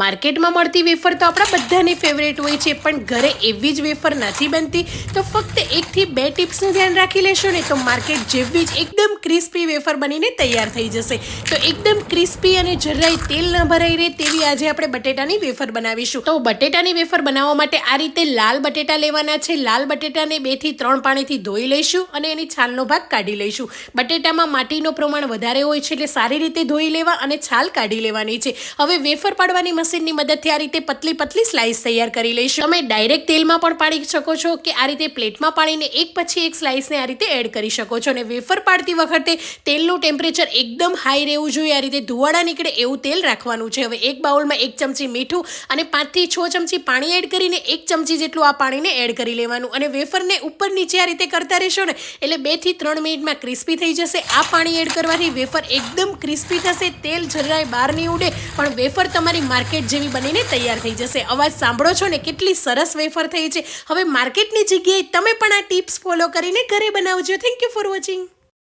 માર્કેટમાં મળતી વેફર તો આપણા બધાની ફેવરેટ હોય છે, પણ ઘરે એવી જ વેફર નથી બનતી, તો ફક્ત એકથી બે ટિપ્સનું ધ્યાન રાખી લેશો ને તો માર્કેટ જેવી જ એકદમ ક્રિસ્પી વેફર બનીને તૈયાર થઈ જશે. તો એકદમ ક્રિસ્પી અને જરાય તેલ ન ભરાઈ રહે તેવી આજે આપણે બટેટાની વેફર બનાવીશું. તો બટેટાની વેફર બનાવવા માટે આ રીતે લાલ બટેટા લેવાના છે. લાલ બટેટાને બેથી ત્રણ પાણીથી ધોઈ લઈશું અને એની છાલનો ભાગ કાઢી લઈશું. બટેટામાં માટીનું પ્રમાણ વધારે હોય છે એટલે સારી રીતે ધોઈ લેવા અને છાલ કાઢી લેવાની છે. હવે વેફર પાડવાની મશીનની મદદથી આ રીતે પતલી પતલી સ્લાઇસ તૈયાર કરી લઈશું. તમે ડાયરેક્ટ તેલમાં પણ પાડી શકો છો કે આ રીતે પ્લેટમાં પાડીને એક પછી એક સ્લાઇસને આ રીતે એડ કરી શકો છો. અને વેફર પાડતી વખતે તેલનું ટેમ્પરેચર એકદમ હાઈ રહેવું જોઈએ. આ રીતે ધુવાડા નીકળે એવું તેલ રાખવાનું છે. હવે એક બાઉલમાં એક ચમચી મીઠું અને પાંચથી છ ચમચી પાણી એડ કરીને એક ચમચી જેટલું આ પાણીને એડ કરી લેવાનું. અને વેફરને ઉપર નીચે આ રીતે કરતા રહેશો ને, એટલે બેથી ત્રણ મિનિટમાં ક્રિસ્પી થઈ જશે. આ પાણી એડ કરવાથી વેફર એકદમ ક્રિસ્પી થશે, તેલ જરાય બહાર નહીં ઉડે. પણ વેફર તમારી માર્કેટ જેવી બનીને તૈયાર થઈ જશે. અવાજ સાંભળો છો ને? કેટલી સરસ વેફર થઈ છે. હવે માર્કેટની જગ્યાએ તમે પણ આ ટિપ્સ ફોલો કરીને ઘરે બનાવજો. Thank you for watching